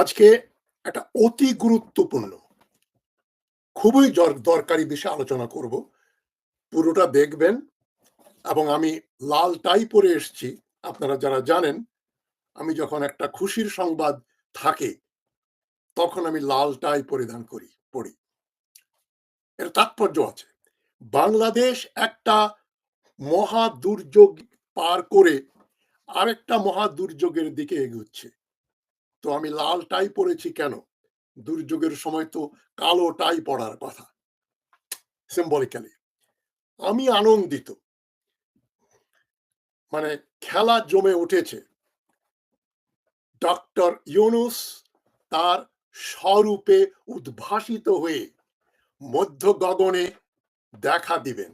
আজকে একটা অতি গুরুত্বপূর্ণ, খুবই দরকারি বিষয়ে আলোচনা করব। পুরোটা দেখবেন এবং আমি লাল টাই পরে এসেছি, আপনারা যারা জানেন, আমি যখন একটা খুশির সংবাদ থাকে, তখন আমি লাল টাই পরিধান করি, পড়ি। এর তাৎপর্য আছে, বাংলাদেশ একটা মহা দুর্যোগ পার করে আরেকটা মহা দুর্যোগের দিকে এগুচ্ছে। তো আমি লাল টাই পরেছি কেন? দুর্যোগের সময় তো কালো টাই পড়ার কথা। সিম্বলিক্যালি আমি আনন্দিত। মানে খেলা জমে উঠেছে। ডক্টর ইউনুস তার স্বরূপে উদ্ভাসিত হয়ে মধ্য গগনে দেখা দিবেন।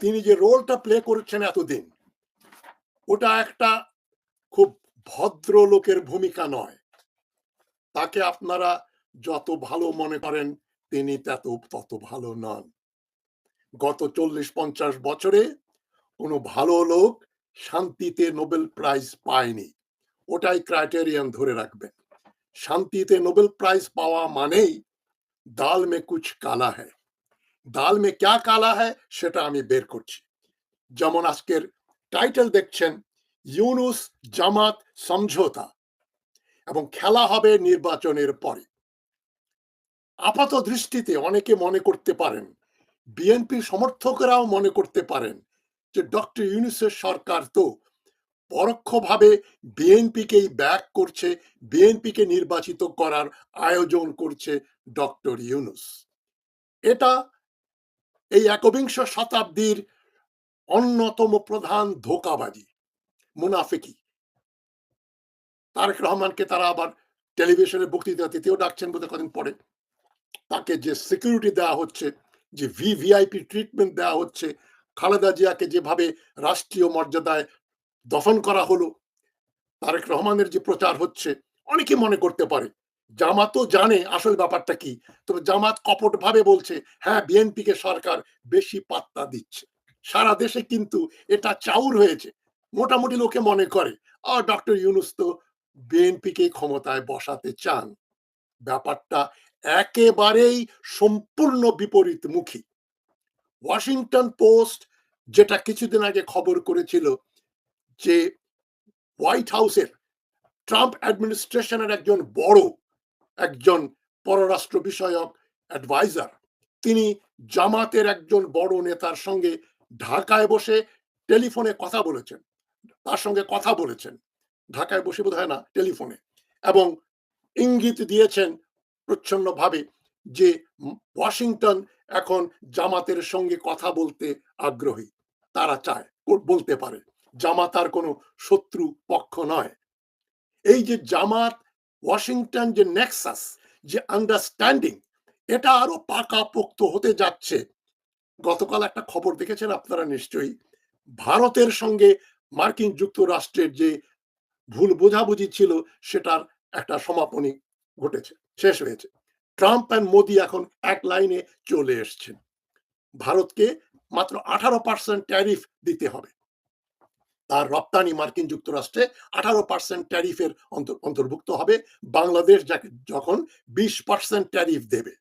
তিনি যে রোলটা প্লে করেছেন এতদিন, ওটা একটা খুব ভদ্র লোকের ভূমিকা নয়। তাকে আপনারা যত ভালো মনে করেন, তিনি তত তত ভালো নন। গত চল্লিশ পঞ্চাশ বছরে কোনো ভালো লোক শান্তিতে নোবেল প্রাইজ পায়নি। ওটাই ক্রাইটেরিয়ান ধরে রাখবেন। শান্তিতে নোবেল প্রাইজ পাওয়া মানেই দাল মে কুছ কালা হ্যায়। দাল মে ক্যা কালা হ্যায় সেটা আমি বের করছি। যেমন আজকের টাইটেল দেখছেন ইউনুস জামাত সমঝোতা এবং খেলা হবে নির্বাচনের পরে। আপাত দৃষ্টিতে অনেকে মনে করতে পারেন, বিএনপি সমর্থকরাও মনে করতে পারেন যে ডক্টর ইউনুসের সরকার তো পরোক্ষভাবে বিএনপিকেই ব্যাক করছে, বিএনপিকে নির্বাচিত করার আয়োজন করছে ডক্টর ইউনুস। এটা এই একবিংশ শতাব্দীর অন্যতম প্রধান ধোকাবাজি। মুনাফিকি তারেক রহমানকে তারা আবার টেলিভিশনে বক্তৃতা দিতেও ডাকছেন বোধহয় কদিন পরে। তাকে যে সিকিউরিটি দেওয়া হচ্ছে, যে ভিভিআইপি ট্রিটমেন্ট দেওয়া হচ্ছে, খালেদা জিয়াকে যেভাবে রাষ্ট্রীয় মর্যাদায় দফন করা হলো, তারেক রহমানের যে প্রচার হচ্ছে, অনেকে মনে করতে পারে, জামাতও জানে আসল ব্যাপারটা কি। তবে জামাত কপট ভাবে বলছে হ্যাঁ বিএনপি কে সরকার বেশি পাত্তা দিচ্ছে। সারা দেশে কিন্তু এটা চাউর হয়েছে। মোটামুটি লোকে মনে করে। আর ডক্টর ইউনুস তো বিএনপি কে ক্ষমতায় বসাতে চান। ব্যাপারটা একেবারেই সম্পূর্ণ বিপরীতমুখী। ওয়াশিংটন পোস্ট যেটা কিছুদিন আগে খবর করেছিল যে হোয়াইট হাউসের ট্রাম্প অ্যাডমিনিস্ট্রেশনের একজন বড়, একজন পররাষ্ট্র বিষয়ক অ্যাডভাইজার তিনি জামাতের একজন বড় নেতার সঙ্গে ঢাকায় বসে টেলিফোনে কথা বলেছেন। তার সঙ্গে কথা বলেছেন। ঢাকায় বসে বোধ হয় না, টেলিফোনে। এবং ইঙ্গিত দিয়েছেন প্রচ্ছন্নভাবে যে ওয়াশিংটন এখন জামাতের সঙ্গে কথা বলতে আগ্রহী। তারা চায় বলতে পারে, জামাত আর কোনো শত্রু পক্ষ নয়। এই যে জামাত, ওয়াশিংটন যে নেক্সাস, যে আন্ডারস্ট্যান্ডিং, এটা আরও পাকাপোক্ত হতে যাচ্ছে। গতকাল একটা খবর দেখেছেন আপনারা নিশ্চয়ই? ভারতের সঙ্গে মার্কিন যুক্তরাষ্ট্রের যে ভুল বোঝাবুঝি ছিল, সেটার একটা সমাপনী ঘটেছে, শেষ হয়েছে। ট্রাম্প অ্যান্ড মোদি এখন এক লাইনে চলে এসছেন। ভারতকে মাত্র আঠারো পার্সেন্ট ট্যারিফ দিতে হবে। তার রপ্তানি মার্কিন যুক্তরাষ্ট্রে আঠারো পার্সেন্ট ট্যারিফের অন্তর্ভুক্ত হবে। বাংলাদেশ যাকে, যখন বিশ পার্সেন্ট ট্যারিফ দেবে।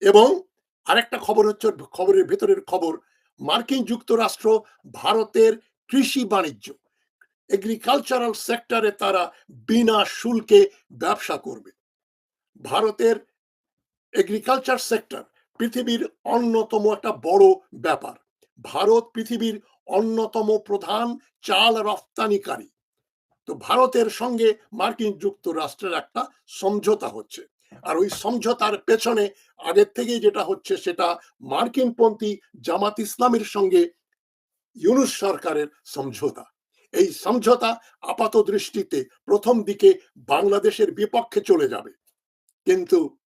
এবং আরেকটা খবর হচ্ছে, খবরের ভেতরের খবর, মার্কিন যুক্তরাষ্ট্র ভারতের কৃষি বাণিজ্য। এগ্রিকালচারাল সেক্টরে তারা বিনা শুল্কে ব্যবসা করবে। ভারতের এগ্রিকালচার সেক্টর পৃথিবীর অন্যতম একটা বড় ব্যাপার। ভারত পৃথিবীর অন্যতম প্রধান চাল রপ্তানিকারী। তো ভারতের সঙ্গে মার্কিন যুক্তরাষ্ট্রের একটা সমঝোতা হচ্ছে। আর ওই সমঝোতার পেছনে আগের থেকেই যেটা হচ্ছে সেটা মার্কিনপন্থী জামাত ইসলামের সঙ্গে ইউনুস সরকারের সমঝোতা। এই সমঝোতা আপাত দৃষ্টিতে প্রথম দিকে বাংলাদেশের বিপক্ষে চলে যাবে। কিন্তু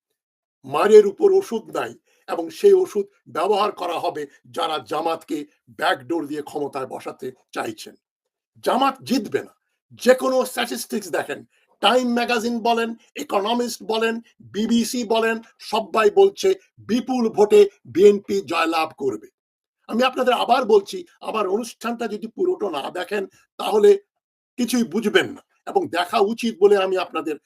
মারের উপর ওষুধ নাই এবং সেই ওষুধ ব্যবহার করা হবে যারা জামাতকে ব্যাকডোর দিয়ে ক্ষমতায় বসাতে চাইছেন। জামাত জিতবে না। যে কোনো স্ট্যাটিস্টিক্স দেখেন। টাইম ম্যাগাজিন বলেন ইকোনমিস্ট বলেন বিবিসি বলেন, সবাই বলছে বিপুল ভোটে বিএনপি জয়লাভ করবে। আমি আপনাদের আবার বলছি আবার অনুষ্ঠানটা যদি পুরোটা না দেখেন, তাহলে কিছুই বুঝবেন না এবং দেখা উচিত বলে আমি আপনাদের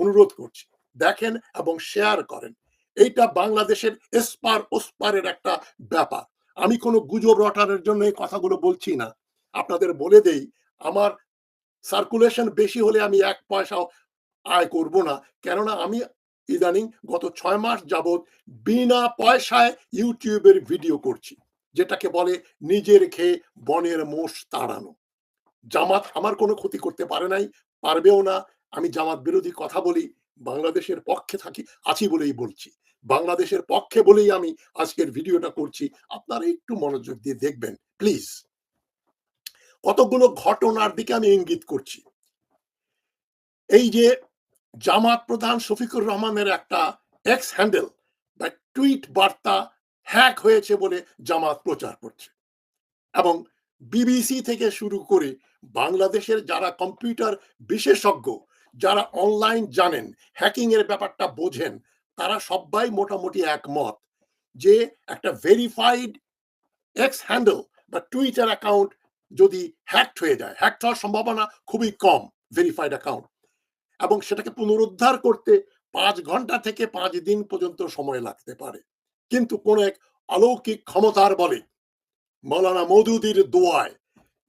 অনুরোধ করছি। দেখেন এবং শেয়ার করেন। এইটা বাংলাদেশের এসপার ওসপারের একটা ব্যাপার। আমি কোনো গুজব রটানোর জন্য এই কথাগুলো বলছি না। আপনাদের বলে দেই, আমার সার্কুলেশন বেশি হলে আমি এক পয়সাও আয় করব না। কেননা আমি ইদানিং গত ছয় মাস যাবৎ বিনা পয়সায় ইউটিউবের ভিডিও করছি। যেটাকে বলে নিজের খেয়ে বনের মোষ তাড়ানো। জামাত আমার কোনো ক্ষতি করতে পারে নাই, পারবেও না। আমি জামাত বিরোধী কথা বলি, বাংলাদেশের পক্ষে থাকি, আছি বলেই বলছি। বাংলাদেশের পক্ষে বলেই আমি আজকের ভিডিওটা করছি। আপনারা একটু মনোযোগ দিয়ে দেখবেন, প্লিজ। কতগুলো ঘটনার দিকে আমি ইঙ্গিত করছি। এই যে জামাত প্রধান শফিকুর রহমানের একটা এক্স হ্যান্ডেল বা টুইট বার্তা হ্যাক হয়েছে বলে জামাত প্রচার করছে। এবং বিবিসি থেকে শুরু করে বাংলাদেশের যারা কম্পিউটার বিশেষজ্ঞ, যারা অনলাইন জানেন, হ্যাকিং এর ব্যাপারটা বোঝেন, তারা সবাই মোটামুটি একমত যে একটা ভেরিফাইড এক্স হ্যান্ডেল বা টুইটার অ্যাকাউন্ট যদি হ্যাকড হয়ে যায় হ্যাকড হওয়ার সম্ভাবনা খুবই কম ভেরিফাইড অ্যাকাউন্ট এবং সেটাকে পুনরুদ্ধার করতে পাঁচ ঘণ্টা থেকে পাঁচ দিন পর্যন্ত সময় লাগতে পারে। কিন্তু কোন এক অলৌকিক ক্ষমতার বলে। মৌলানা মৌদুদির দোয়ায়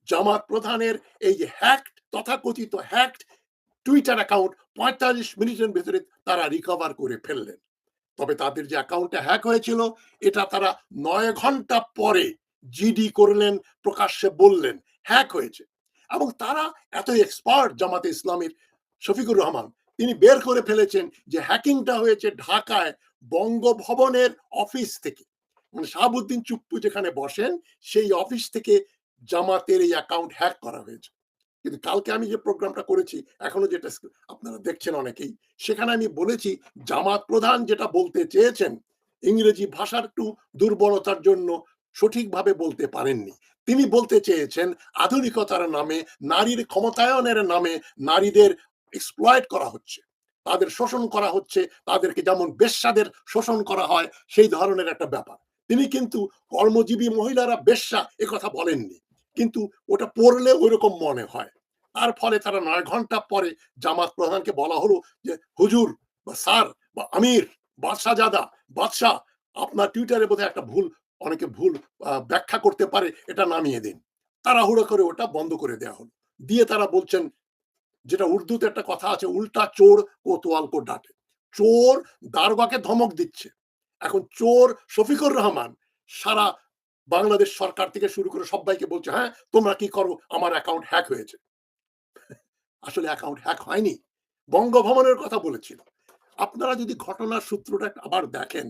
জামাত প্রধানের এই যে হ্যাকড তথাকথিত হ্যাকড টুইটার অ্যাকাউন্ট পঁয়তাল্লিশ মিনিটের ভেতরে তারা রিকভার করে ফেললেন। তবে তাদের যে অ্যাকাউন্টটা হ্যাক হয়েছিল, এটা তারা নয় ঘণ্টা পরে জিডি করলেন, প্রকাশ্যে বললেন হ্যাক হয়েছে। এবং তারা এত এক্সপার্ট জামাতে ইসলামের শফিকুর রহমান, তিনি বের করে ফেলেছেন যে হ্যাকিংটা হয়েছে ঢাকায় বঙ্গভবনের অফিস থেকে। মানে শাহাবুদ্দিন চুপ্পু যেখানে বসেন, সেই অফিস থেকে জামাতের এই অ্যাকাউন্ট হ্যাক করা হয়েছে। কিন্তু কালকে আমি যে প্রোগ্রামটা করেছি, এখনও যেটা আপনারা দেখছেন অনেকেই, সেখানে আমি বলেছি, জামাত প্রধান যেটা বলতে চেয়েছেন, ইংরেজি ভাষার একটু দুর্বলতার জন্য সঠিকভাবে বলতে পারেননি। তিনি বলতে চেয়েছেন, আধুনিকতার নামে, নারীর ক্ষমতায়নের নামে নারীদের এক্সপ্লয়েট করা হচ্ছে। তাদের শোষণ করা হচ্ছে, তাদেরকে যেমন বেশ্যাদের শোষণ করা হয়, সেই ধরনের একটা ব্যাপার। তিনি কিন্তু কর্মজীবী মহিলারা বেশ্যা কথা বলেননি। কিন্তু ওটা পড়লে ওইরকম মনে হয়। তার ফলে তারা নয় ঘণ্টা পরে জামাত প্রধানকে বলা হলো যে, হুজুর বা স্যার বা আমির, বাদশাহ বাদশাহজাদা বাদশাহ, আপনার টুইটারে বোধহয় একটা ভুল, অনেকে ভুল ব্যাখ্যা করতে পারে, এটা নামিয়ে দিন। তাড়াহুড়ো করে ওটা বন্ধ করে দেওয়া হলো। দিয়ে তারা বলছেন যেটা উর্দুতে একটা কথা আছে, উল্টা চোর কোতোয়াল কো ডাটে চোর দারোগাকে ধমক দিচ্ছে। এখন চোর শফিকুর রহমান সারা বাংলাদেশ সরকার থেকে শুরু করে সবাইকে বলছে হ্যাঁ তোমরা কি করো? আমার অ্যাকাউন্ট হ্যাক হয়েছে। আসলে অ্যাকাউন্ট হ্যাক হয়নি। বঙ্গভবনের কথা বলেছিল। আপনারা যদি ঘটনার সূত্রটা আবার দেখেন,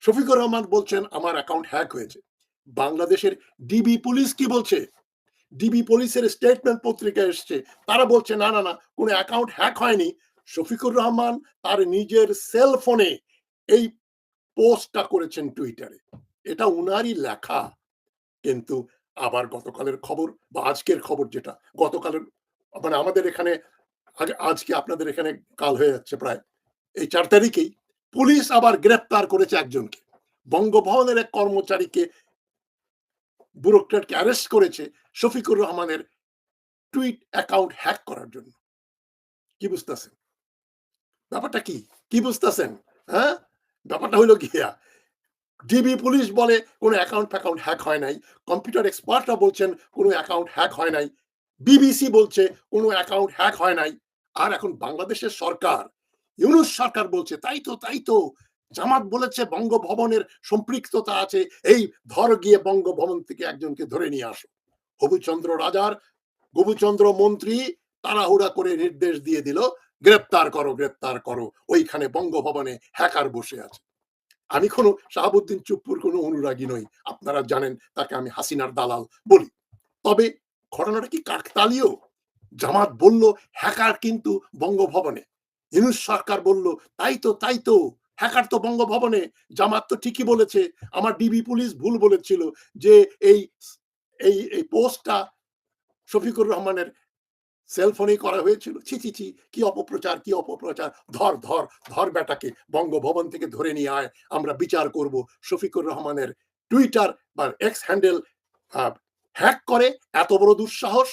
শফিকুর রহমান বলছেন, আমার অ্যাকাউন্ট হ্যাক হয়েছে। বাংলাদেশের ডিবি পুলিশ কি বলছে? ডিবি পুলিশের স্টেটমেন্ট পত্রিকা এসছে। তারা বলছে, না না না, কোনো অ্যাকাউন্ট হ্যাক হয়নি। শফিকুর রহমান তার নিজের সেল ফোনে এই পোস্টটা করেছেন টুইটারে এটা উনারই লেখা। কিন্তু আবার গতকালের খবর বা আজকের খবর যেটা, গতকালের মানে আমাদের এখানে আজকে আপনাদের এখানে কাল হয়ে যাচ্ছে প্রায়। এই চার তারিখেই পুলিশ আবার গ্রেপ্তার করেছে একজনকে। বঙ্গভবনের এক কর্মচারীকে ব্যুরোক্রেটকে অ্যারেস্ট করেছে। শফিকুর রহমানের টুইট অ্যাকাউন্ট হ্যাক করার জন্য। কি বুঝতেছেন? ব্যাপারটা কি? কি বুঝতেছেন? হ্যাঁ? ব্যাপারটা হইল গিয়া ডিবি পুলিশ বলে কোনো অ্যাকাউন্ট ফ্যাকাউন্ট হ্যাক হয় নাই, কম্পিউটার এক্সপার্টরা বলছেন কোনো অ্যাকাউন্ট হ্যাক হয় নাই, বিবিসি বলছে কোনো অ্যাকাউন্ট হ্যাক হয় নাই, আর এখন বাংলাদেশের সরকার, ইউনুস সরকার বলছে, তাই তো তাই তো, জামাত বলেছে বঙ্গভবনের সম্পৃক্ততা আছে, এই ধর গিয়ে বঙ্গভবন থেকে একজনকে ধরে নিয়ে আসো। হবুচন্দ্র রাজার গোবুচন্দ্র মন্ত্রী তাড়াহুড়া করে নির্দেশ দিয়ে দিল, গ্রেপ্তার করো গ্রেপ্তার করো। ওইখানে বঙ্গভবনে হ্যাকার বসে আছে। আমি কোনো শাহাবুদ্দিন চুপ্পুর কোনো অনুরাগী নই। আপনারা জানেন, তাকে আমি হাসিনার দালাল বলি। তবে ঘটনাটা কি কাকতালীয়? জামাত বলল, হ্যাকার কিন্তু বঙ্গভবনে। ইনুস সরকার বলল, তাই তো তাই তো। হ্যাকার তো বঙ্গভবনে। জামাত তো ঠিকই বলেছে। আমার ডিবি পুলিশ ভুল বলেছিল যে এই এই এই পোস্টটা শফিকুর রহমানের সেলফোনেই করা হয়েছিল। ছি ছি ছি, কি অপপ্রচার কি অপপ্রচার? ধর ধর ধর বেটাকে বঙ্গভবন থেকে ধরে নিয়ে আয়, আমরা বিচার করব। শফিকুর রহমানের টুইটার বা এক্স হ্যান্ডেল হ্যাক করে, এত বড় দুঃসাহস।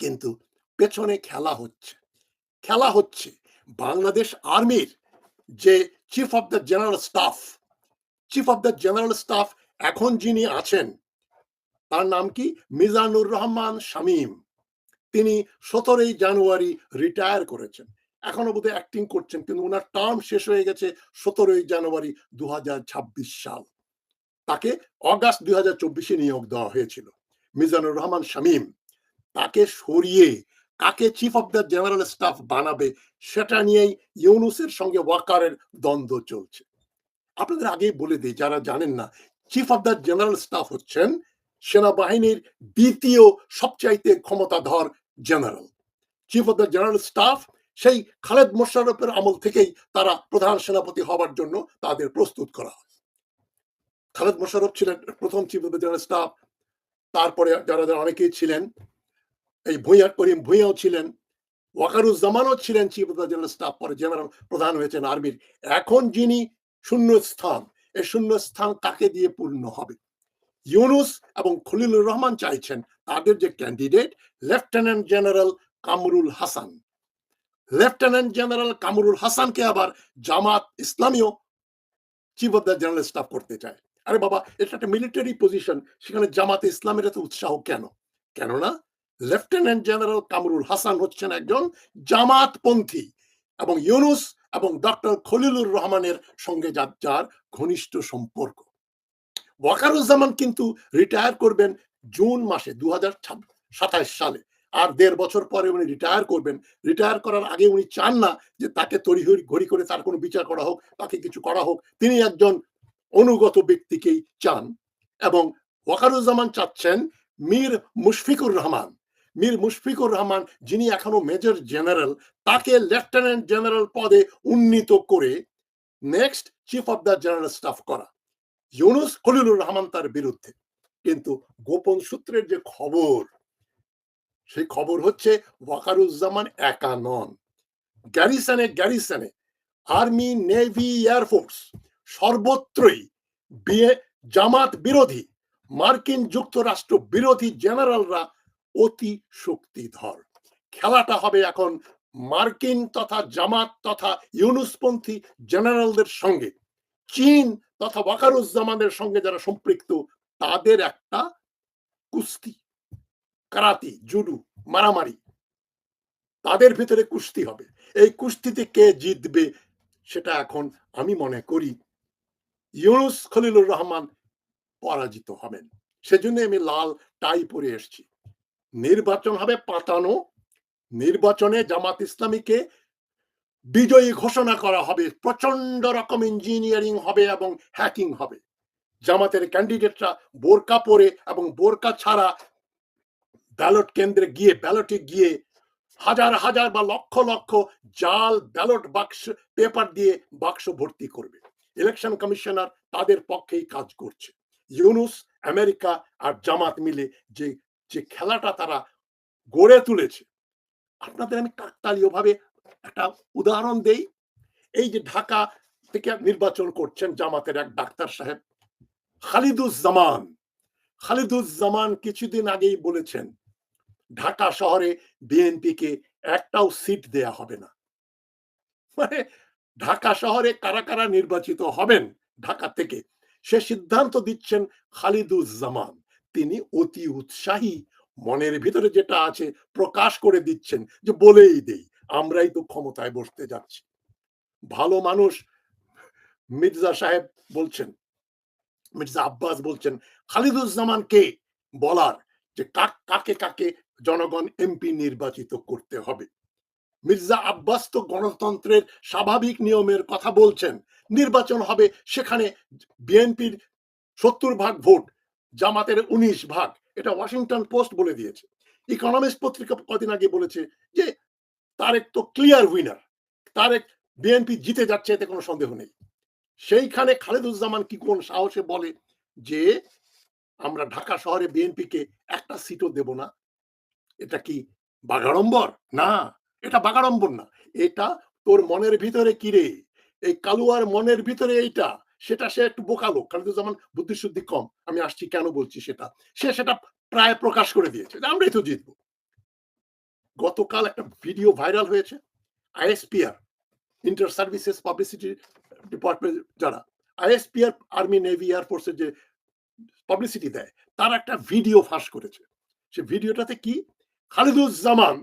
কিন্তু পেছনে খেলা হচ্ছে। খেলা হচ্ছে বাংলাদেশ আর্মির যে chief of the general staff chief of the general staff এখন যিনি আছেন তার নাম কি? মিজানুর রহমান শামীম। তিনি সতেরোই জানুয়ারি রিটায়ার করেছেন। এখনও বোধহয় অ্যাক্টিং করছেন, কিন্তু ওনার টার্ম শেষ হয়ে গেছে সতেরোই জানুয়ারি দু সাল। তাকে অগাস্ট দুই হাজার চব্বিশে নিয়োগ দেওয়া হয়েছিল, মিজানুর রহমান শামীম। তাকে সরিয়ে কাকে chief of the general staff বানাবে সেটা নিয়েই ইউনুসের সঙ্গে ওয়াকারের দ্বন্দ্ব চলছে। আপনাদের আগেই বলে দিই, যারা জানেন না chief of the general staff হচ্ছেন সেনাবাহিনীর দ্বিতীয় সবচাইতে ক্ষমতাধর general. Chief of the general staff সেই খালেদ মোশারফের আমল থেকেই তারা প্রধান সেনাপতি হওয়ার জন্য তাদের প্রস্তুত করা হয়। খালেদ মোশারফ ছিলেন প্রথম chief of the general staff তারপরে যারা যারা অনেকেই ছিলেন, এই ভূঁইয়া করিম ভূঁইয়াও ছিলেন, ওয়াকারুজ্জামানও ছিলেন chief of the general staff পরে জেনারেল প্রধান হয়েছেন আর্মির এখন যিনি শূন্য স্থান এই শূন্য স্থান কাকে দিয়ে পূর্ণ হবে? ইউনুস এবং খলিলুর রহমান চাইছেন তাদের যে candidate lieutenant general Kamrul Hasan. Lieutenant general Kamrul হাসানকে আবার Jamaat ইসলামীয় chief of the general staff করতে চায়। আরে বাবা, এটা একটা মিলিটারি পজিশন সেখানে জামাত ইসলামের এত উৎসাহ কেন? কেননা লেফটেন্যান্ট জেনারেল কামরুল হাসান হচ্ছেন একজন জামাতপন্থী এবং ইউনুস এবং ডক্টর খলিলুর রহমানের সঙ্গে যার ঘনিষ্ঠ সম্পর্ক। ওয়াকারুজ্জামান কিন্তু রিটায়ার করবেন জুন মাসে দু সালে। আর দেড় বছর পরে উনি রিটায়ার করবেন। রিটায়ার করার আগে উনি চান না যে তাকে তড়ি ঘড়ি করে তার কোনো বিচার করা হোক, তাকে কিছু করা হোক। তিনি একজন অনুগত ব্যক্তিকেই চান। এবং ওয়াকারুজ্জামান চাচ্ছেন মীর মুশফিকুর রহমান। মীর মুশফিকুর রহমান যিনি এখনও মেজর জেনারেল, তাকে লেফটেন্যান্ট জেনারেল পদে উন্নীত করে next chief of the general staff করা। ইউনুস খলিলুর রহমান তার বিরুদ্ধে। কিন্তু গোপন সূত্রের যে খবর, সেই খবর হচ্ছে ওয়াকারুজ্জামান একা নন। গ্যারিসনে গ্যারিসনে আর্মি, নেভি এয়ারফোর্স সর্বত্রই বিয়ে, জামাত বিরোধী, মার্কিন যুক্তরাষ্ট্র বিরোধী জেনারেলরা অতি শক্তিধর। খেলাটা হবে এখন মার্কিন তথা জামাত তথা ইউনুসপন্থী জেনারেলদের সঙ্গে। চীন তথা ওয়াকারুজ্জামানের সঙ্গে যারা সম্পৃক্ত, তাদের একটা কুস্তি, কারাতি, জুডু, মারামারি, তাদের ভিতরে কুস্তি হবে। এই কুস্তিতে কে জিতবে, সেটা এখন আমি মনে করি ইউনুস খলিলুর রহমান পরাজিত হবেন। সেজন্য আমি লাল টাই পরে এসছি। নির্বাচন হবে পাতানো, নির্বাচনে জামাত ইসলামীকে বিজয়ী ঘোষণা করা হবে প্রচণ্ড রকম ইঞ্জিনিয়ারিং হবে এবং হ্যাকিং হবে। জামাতের ক্যান্ডিডেটরা বোরকা পরে এবং বোরকা ছাড়া ব্যালট কেন্দ্রে গিয়ে ব্যালটে গিয়ে হাজার হাজার বা লক্ষ লক্ষ জাল ব্যালট বাক্স পেপার দিয়ে বাক্স ভর্তি করবে। ইলেকশন কমিশনার তাদের পক্ষেই কাজ করছে। ইউনুস, আমেরিকা আর জামাত মিলে যে যে খেলাটা তারা গড়ে তুলেছে, আপনাদের আমি কাকতালীয় ভাবে একটা উদাহরণ দেই। এই যে ঢাকা থেকে নির্বাচন করছেন জামাতের এক ডাক্তার সাহেব, খালিদুজ্জামান। খালিদুজ্জামান কিছুদিন আগেই বলেছেন, ঢাকা শহরে বিএনপিকে একটাও সিট দেয়া হবে না। মানে ঢাকা শহরে কারা কারা নির্বাচিত হবেন ঢাকা থেকে, সে সিদ্ধান্ত দিচ্ছেন খালিদুজ্জামান। তিনি অতি উৎসাহী, মনের ভিতরে যেটা আছে প্রকাশ করে দিচ্ছেন, যে বলেই দেই আমরাই তো ক্ষমতায় বসতে যাচ্ছি। ভালো মানুষ, মির্জা সাহেব বলছেন, মির্জা আব্বাস বলছেন, খালিদুজ্জামান কে? বলার যে কাকে কাকে জনগণ এমপি নির্বাচিত করতে হবে। মির্জা আব্বাস তো গণতন্ত্রের স্বাভাবিক নিয়মের কথা বলছেন। নির্বাচন হবে সেখানে বিএনপির সত্তর ভাগ ভোট, জামাতের উনিশ ভাগ। এটা ওয়াশিংটন পোস্ট বলে দিয়েছে। ইকোনমিক্স পত্রিকা কদিন আগে বলেছে যে তারেক তো ক্লিয়ার উইনার তারেক বিএনপি জিতে যাচ্ছে এতে কোনো সন্দেহ নেই। সেইখানে খালেদুজ্জামান কি কোন সাহসে বলে যে, আমরা ঢাকা শহরে বিএনপিকে একটা সিটও দেব না এটা কি বাগাড়ম্বর না, এটা বাগাড়ম্বর না। এটা তোর মনের ভিতরে কিরে এই কালুয়ার মনের ভিতরে এইটা, সেটা সে একটু বোকালো খালিদুজ্জামান বুদ্ধিশুদ্ধি কম, আমি আসছি কেন বলছি সেটা? সে সেটা প্রায় প্রকাশ করে দিয়েছে। আমরাই তো জিতবো। গতকাল একটা ভিডিও ভাইরাল হয়েছে, ISPR inter services publicity department যারা, আইএসপিআর আর্মি নেভি এয়ারফোর্সের যে পাবলিসিটি দেয়, তার একটা ভিডিও ফাঁস করেছে। সে ভিডিওটাতে কি? খালিদুজ্জামান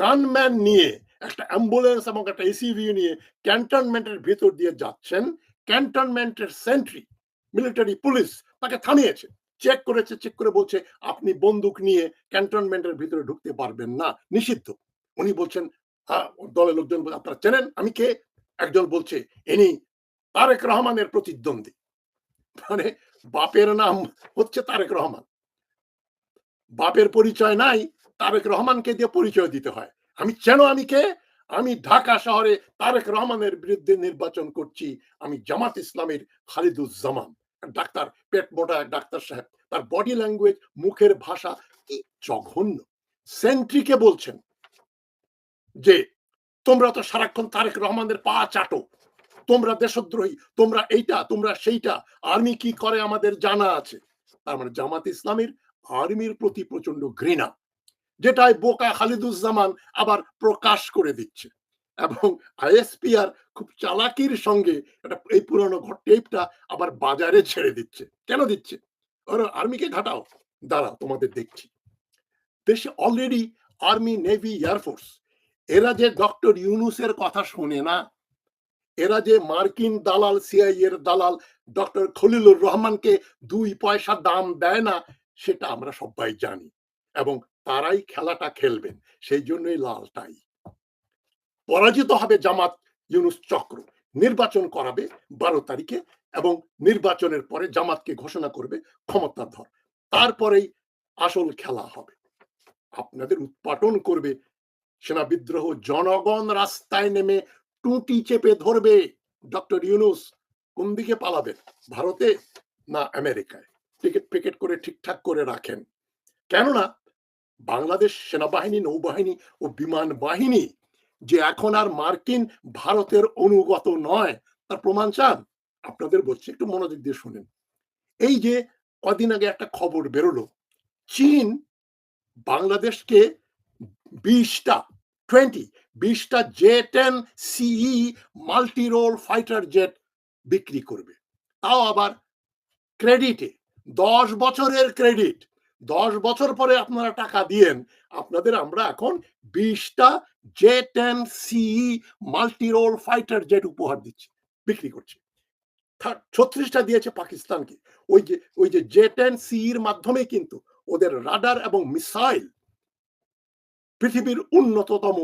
গানম্যান নিয়ে একটা অ্যাম্বুলেন্স এবং একটা এসিভি নিয়ে ক্যান্টনমেন্টের ভেতর দিয়ে যাচ্ছেন ক্যান্টনমেন্টের সেন্ট্রি মিলিটারি পুলিশ তাকে থামিয়েছে। চেক করেছে চেক করে বলছে আপনি বন্দুক নিয়ে ক্যান্টনমেন্টের ভিতরে ঢুকতে পারবেন না। নিষিদ্ধ। উনি বলছেন "হ্যাঁ, দলের লোকজন আপনারা চেনেন? আমি কে? একজন বলছে ইনি তারেক রহমানের প্রতিদ্বন্দ্বী। মানে বাপের নাম হচ্ছে তারেক রহমান। বাপের পরিচয় নাই তারেক রহমানকে দিয়ে পরিচয় দিতে হয়। আমি চেনো আমি কে? আমি ঢাকা শহরে তারেক রহমানের বিরুদ্ধে নির্বাচন করছি। আমি জামাত ইসলামের খালিদুজ্জামান। ডাক্তার, পেট মোটা এক ডাক্তার সাহেব। তার বডি ল্যাঙ্গুয়েজ মুখের ভাষা কি জঘন্য। সেন্ট্রিকে বলছেন যে, তোমরা তো সারাক্ষণ তারেক রহমানের পা চাটো। তোমরা দেশদ্রোহী, তোমরা এইটা, তোমরা সেইটা। আর্মি কি করে আমাদের জানা আছে? তার মানে জামাত ইসলামের আর্মির প্রতি প্রচণ্ড ঘৃণা যেটাই বোকা খালিদুজ্জামান আবার প্রকাশ করে দিচ্ছে। এবং আইএসপিআর খুব চালাকির সঙ্গে একটা এই পুরনো টেপটা আবার বাজারে ছেড়ে দিচ্ছে। কেন দিচ্ছে? ওরা আর্মিকে ঘাটাও। দাঁড়াও, তোমাদের দেখছি। দেশে অলরেডি আর্মি নেভি এয়ারফোর্স এরা যে ডক্টর ইউনুসের কথা শোনে না, এরা যে মার্কিন দালাল সিআই এর দালাল ডক্টর খলিলুর রহমানকে দুই পয়সা দাম দেয় না, সেটা আমরা সবাই জানি এবং তারাই খেলাটা খেলবেন। সেই জন্যই লালটাই। পরাজিত হবে জামাত ইউনুস চক্র। নির্বাচন করাবে বারো তারিখে এবং নির্বাচনের পরে জামাতকে ঘোষণা করবে ক্ষমতাধর তারপরেই আসল খেলা হবে। আপনাদের উৎপাটন করবে সেনা বিদ্রোহ, জনগণ রাস্তায় নেমে টুটি চেপে ধরবে। ডক্টর ইউনুস কোন দিকে পালাবেন, ভারতে না আমেরিকায়? টিকিট পিকেট করে ঠিকঠাক করে রাখেন। কেননা বাংলাদেশ সেনাবাহিনী, নৌবাহিনী ও বিমান বাহিনী যে এখন আর মার্কিন ভারতের অনুগত নয়। তার প্রমাণ চান? আপনাদের বলছি, একটু মনোযোগ দিয়ে শুনেন। এই যে কদিন আগে একটা খবর বেরোলো, চীন বাংলাদেশকে বিশটা টোয়েন্টি বিশটা J ten CE multi role fighter jet বিক্রি করবে। তাও আবার ক্রেডিটে, দশ বছরের ক্রেডিট। দশ বছর পরে আপনারা টাকা দিয়েন, আপনাদের আমরা এখন বিশটা J ten CE multi role fighter jet উপহার দিচ্ছি, বিক্রি করছি। ছত্রিশটা দিয়েছে পাকিস্তানকে। ওই যে ওই যে জে টেন সিইর মাধ্যমে কিন্তু ওদের রাডার এবং মিসাইল পৃথিবীর উন্নততম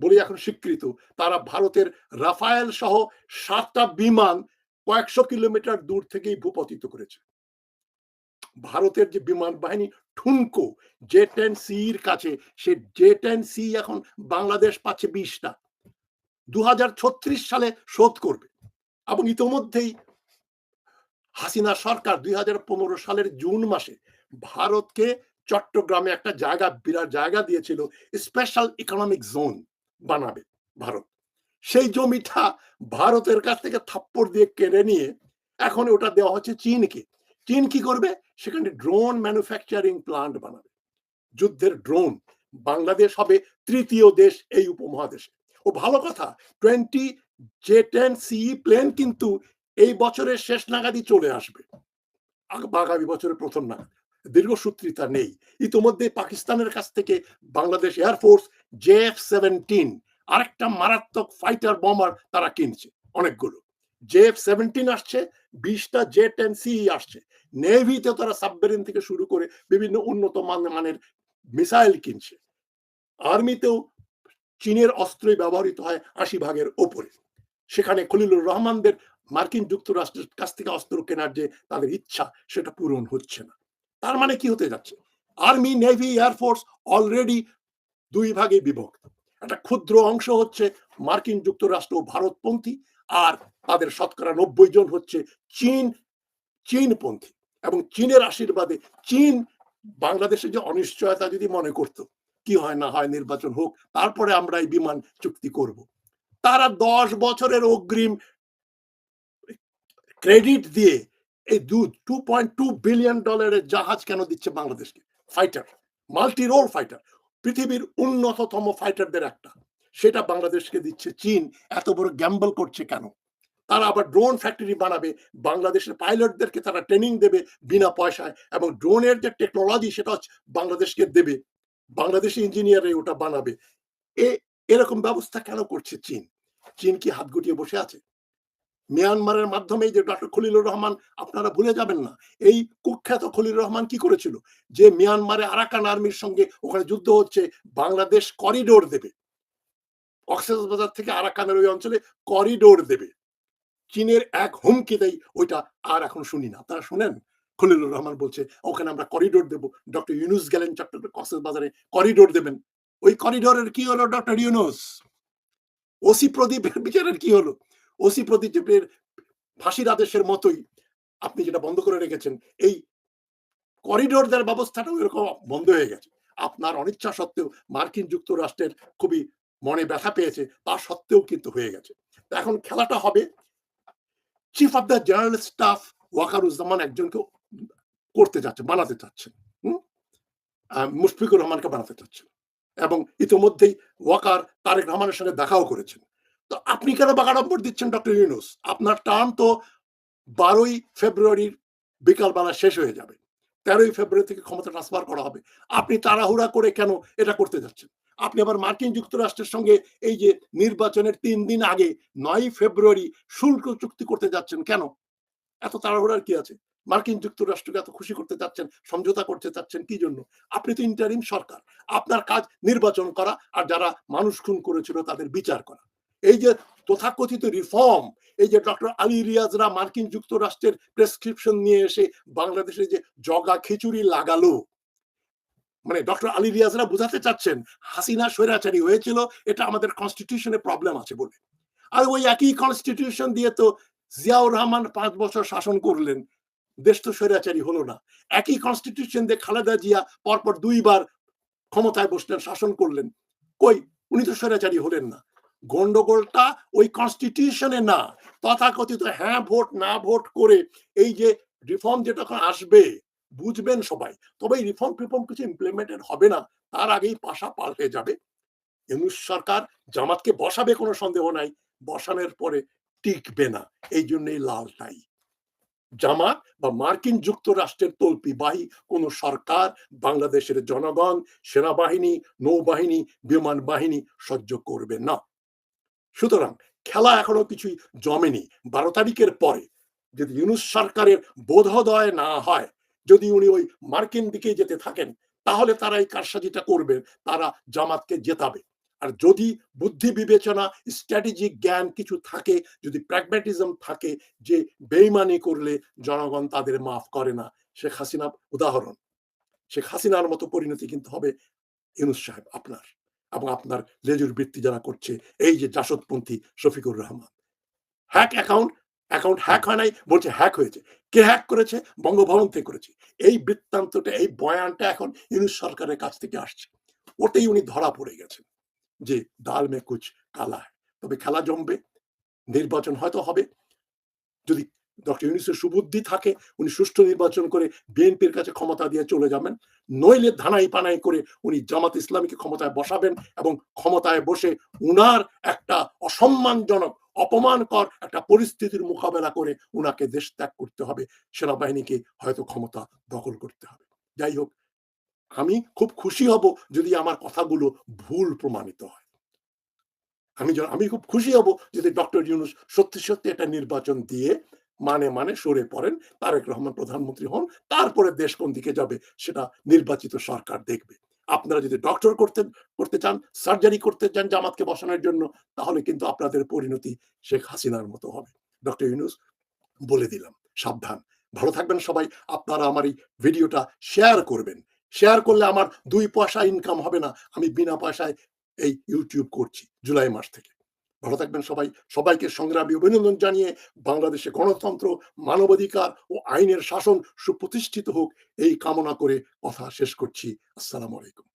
বলে এখন স্বীকৃত। তারা ভারতের রাফায়েল সহ সাতটা বিমান কয়েকশো কিলোমিটার দূর থেকেই ভূপতিত করেছে। ভারতের যে বিমান বাহিনী ঠুনকো জে টেন সির কাছে, সে জে টেন সি এখন বাংলাদেশ পাচ্ছে বিশটা। দু সালে শোধ করবে এবং ইতোমধ্যেই হাসিনা সরকার দুই সালের জুন মাসে ভারতকে চট্টগ্রামে একটা জায়গা, বিরাট জায়গা দিয়েছিল স্পেশাল ইকোনমিক জোন বানাবে ভারত। সেই জমিটা ভারতের কাছ থেকে থাপ্পড় দিয়ে কেড়ে নিয়ে এখন ওটা দেওয়া হচ্ছে চীনকে। চীন কি করবে? সেখানে ড্রোন ম্যানুফ্যাকচারিং প্লান্ট বানাবে। যুদ্ধের ড্রোন বাংলাদেশ হবে তৃতীয় দেশ এই উপমহাদেশে। ও ভালো কথা twenty J ten C plane কিন্তু এই বছরের শেষ নাগাদই চলে আসবে। আগামী বছরের প্রথম নাগাদ। দীর্ঘসূত্রিতা নেই। ইতিমধ্যে পাকিস্তানের কাছ থেকে Bangladesh air force J F seventeen আরেকটা মারাত্মক ফাইটার বোমার তারা কিনছে। অনেকগুলো। জে সেভেন্টিন আসছে, বিশটা জে টেন সি আসছে। নেভিতে তারা সাবমেরিন থেকে শুরু করে বিভিন্ন উন্নত মানের মিসাইল কিনছে। আর্মিতেও চীনের অস্ত্রই ব্যবহৃত হয় আশি ভাগের ওপরে। সেখানে খলিলুর রহমানদের মার্কিন যুক্তরাষ্ট্রের কাছ থেকে অস্ত্র কেনার যে তাদের ইচ্ছা, সেটা পূরণ হচ্ছে না। তার মানে কি হতে যাচ্ছে? আর্মি, নেভি এয়ারফোর্স অলরেডি দুই ভাগে বিভক্ত। একটা ক্ষুদ্র অংশ হচ্ছে মার্কিন যুক্তরাষ্ট্র ভারতপন্থী আর তাদের শতকরা নব্বই জন হচ্ছে চীন, চীনপন্থী এবং চীনের আশীর্বাদে চীন বাংলাদেশের যে অনিশ্চয়তা যদি মনে করত, কি হয় না হয় নির্বাচন হোক, তারপরে আমরা এই বিমান চুক্তি করব। তারা দশ বছরের অগ্রিম ক্রেডিট দিয়ে এই দু টু পয়েন্ট টু বিলিয়ন ডলারের জাহাজ কেন দিচ্ছে বাংলাদেশকে? ফাইটার মাল্টি রোল ফাইটার পৃথিবীর উন্নততম ফাইটারদের একটা। সেটা বাংলাদেশকে দিচ্ছে চীন। এত বড় গ্যাম্বল করছে কেন? তারা আবার ড্রোন ফ্যাক্টরি বানাবে, বাংলাদেশের পাইলটদেরকে তারা ট্রেনিং দেবে বিনা পয়সায় এবং ড্রোনের যে টেকনোলজি সেটা বাংলাদেশকে দেবে। বাংলাদেশি ইঞ্জিনিয়ার ওটা বানাবে। এ, এরকম ব্যবস্থা কেন করছে চীন? চীন কি হাত গুটিয়ে বসে আছে? মিয়ানমারের মাধ্যমে যে ডক্টর খলিলুর রহমান, আপনারা ভুলে যাবেন না, এই কুখ্যাত খলিলুর রহমান কি করেছিল? যে মিয়ানমারে আরাকান আর্মির সঙ্গে ওখানে যুদ্ধ হচ্ছে, বাংলাদেশ করিডোর দেবে। বাজার থেকে আরাকানের ওই অঞ্চলে করিডোর দেবে। চীনের এক হুমকিতেই ওইটা আর এখন শুনি না। আপনারা শুনেন? খলিলুর রহমান বলছে, ওখানে আমরা করিডোর দেব। ডক্টর ইউনুস গেলেন চট্টগ্রাম বাজারে, করিডোর দেবেন। ওই করিডোরের কি হলো, ডক্টর ইউনুস? ওসি প্রদীপের বিচারের কি হলো? ওসি প্রদীপের ফাঁসির আদেশের মতোই আপনি যেটা বন্ধ করে রেখেছেন, এই করিডোর দেওয়ার ব্যবস্থাটা এরকম বন্ধ হয়ে গেছে। আপনার অনিচ্ছা সত্ত্বেও মার্কিন যুক্তরাষ্ট্রের খুবই মনে ব্যথা পেয়েছে, তা সত্ত্বেও কিন্তু হয়ে গেছে। এখন খেলাটা হবে। Chief of the general staff Wakeruzzaman একজনকে করতে যাচ্ছে, বানাতে চাচ্ছেন মুশফিকুর রহমানকে বানাতে চাচ্ছেন এবং ইতিমধ্যেই ওয়াকার তারেক রহমানের সঙ্গে দেখাও করেছেন। তো আপনি কেন বাঘা নম্বর দিচ্ছেন, ডক্টর ইউনুস? আপনার টার্ম তো বারোই ফেব্রুয়ারির বিকালবেলা শেষ হয়ে যাবে। তেরোই ফেব্রুয়ারি থেকে ক্ষমতা ট্রান্সফার করা হবে। আপনি তাড়াহুড়া করে কেন এটা করতে যাচ্ছেন? আপনি আবার মার্কিন যুক্তরাষ্ট্রের সঙ্গে এই যে নির্বাচনের তিন দিন আগে নয় ফেব্রুয়ারি শুল্ক চুক্তি করতে যাচ্ছেন কেন? এত তাড়াহুড়ার কি আছে? মার্কিন যুক্তরাষ্ট্রকে এত খুশি করতে চাচ্ছেন সমঝোতা করতে চাচ্ছেন কি জন্য? আপনি তো ইন্টারিম সরকার, আপনার কাজ নির্বাচন করা আর যারা মানুষ খুন করেছিল তাদের বিচার করা। এই যে তথাকথিত রিফর্ম এই যে ডক্টর আলী রিয়াজরা মার্কিন যুক্তরাষ্ট্রের প্রেসক্রিপশন নিয়ে এসে বাংলাদেশে যে জগা খিচুড়ি লাগালো মানে ডক্টর আলী রিয়াজরা বুঝাতে চাচ্ছেন হাসিনা স্বৈরাচারী হয়েছিল, এটা আমাদের কনস্টিটিউশনে প্রবলেম আছে বলে। আর ওই একই কনস্টিটিউশন দিয়ে তো জিয়াউর রহমান পাঁচ বছর শাসন করলেন, দেশ তো স্বৈরাচারী হলো না। একই কনস্টিটিউশন দিয়ে খালেদা জিয়া পরপর দুইবার ক্ষমতায় বসলেন, শাসন করলেন। কই? উনি তো স্বৈরাচারী হলেন না। গন্ডগোলটা ওই কনস্টিটিউশনে না। তথাকথিত হ্যাঁ ভোট না ভোট করে এই যে রিফর্ম যেটা আসবে বুঝবেন সবাই। তবে রিফর্ম টিফর্ম কিছু ইমপ্লিমেন্টেড হবে না, তার আগেই পাশা পাল্টে যাবে। ইউনুস সরকার জামাতকে বসাবে কোনো সন্দেহ নাই, বসানোর পরে টিকবে না, এই জন্যই লালটাই জামাত বা মার্কিন যুক্তরাষ্ট্রের তল্পিবাহী কোন সরকার, বাংলাদেশের জনগণ, সেনাবাহিনী, নৌবাহিনী, বিমান বাহিনী সহ্য করবে না। সুতরাং খেলা এখনও কিছুই জমেনি, বারো তারিখের পরে। যদি ইউনুস সরকারের বোধোদয় না হয় যদি উনি ওই মার্কিন দিকে যেতে থাকেন, তাহলে তারা এই কারসাজিটা করবে, তারা জামাতকে জেতাবে। আর যদি বুদ্ধি বিবেচনা স্ট্র্যাটেজিক জ্ঞান কিছু থাকে, যদি প্র্যাগম্যাটিজম থাকে, যে বেইমানি করলে জনগণ তাদের মাফ করে না, শেখ হাসিনা উদাহরণ। শেখ হাসিনার মতো পরিণতি কিন্তু হবে ইউনুস সাহেব, আপনার এবং আপনার লেজুর বৃত্তি যারা করছে, এই যে জাসদপন্থী Shafiqur Rahman. Hack account account hack হয়। নাই বলছে হ্যাক হয়েছে। কে হ্যাক করেছে? বঙ্গভবন থেকে করেছে। এই বৃত্তান্তটা এই বয়ানটা এখন ইউনুস সরকারের কাছ থেকে আসছে। ওটাই উনি ধরা পড়ে গেছেন যে ডাল মে কুচ কালা তবে খেলা জমবে নির্বাচন হয়তো হবে। যদি ডক্টর ইউনিসের সুবুদ্ধি থাকে উনি সুষ্ঠু নির্বাচন করে বিএনপির কাছে ক্ষমতা দিয়ে চলে যাবেন। নইলে ধানাই পানাই করে উনি জামাত ইসলামীকে ক্ষমতায় বসাবেন এবং ক্ষমতায় বসে উনার একটা অসম্মানজনক অপমানকর একটা পরিস্থিতির মোকাবেলা করে উনাকে দেশ ত্যাগ করতে হবে, সেনাবাহিনীকে হয়তো ক্ষমতা দখল করতে হবে। যাই হোক, আমি খুব খুশি হব যদি আমার কথাগুলো ভুল প্রমাণিত হয়। আমি আমি খুব খুশি হব যদি ডক্টর ইউনুস সত্যি সত্যি একটা নির্বাচন দিয়ে মানে মানে সরে পড়েন, তারেক রহমান প্রধানমন্ত্রী হন, তারপরে দেশ কোন দিকে যাবে সেটা নির্বাচিত সরকার দেখবে। আপনারা যদি ডক্টর করতে করতে চান সার্জারি করতে চান জামাতকে বসানোর জন্য, তাহলে কিন্তু আপনাদের পরিণতি শেখ হাসিনার মতো হবে। ডক্টর ইউনুস, বলে দিলাম, সাবধান। ভালো থাকবেন সবাই, আপনারা আমার এই ভিডিওটা শেয়ার করবেন। শেয়ার করলে আমার দুই পয়সা ইনকাম হবে না, আমি বিনা পয়সায় এই ইউটিউব করছি, জুলাই মাস থেকে। ভালো থাকবেন সবাই। সবাইকে সংগ্রামী অভিনন্দন জানিয়ে বাংলাদেশে গণতন্ত্র, মানবাধিকার ও আইনের শাসন সুপ্রতিষ্ঠিত হোক, এই কামনা করে কথা শেষ করছি। আসসালামু আলাইকুম।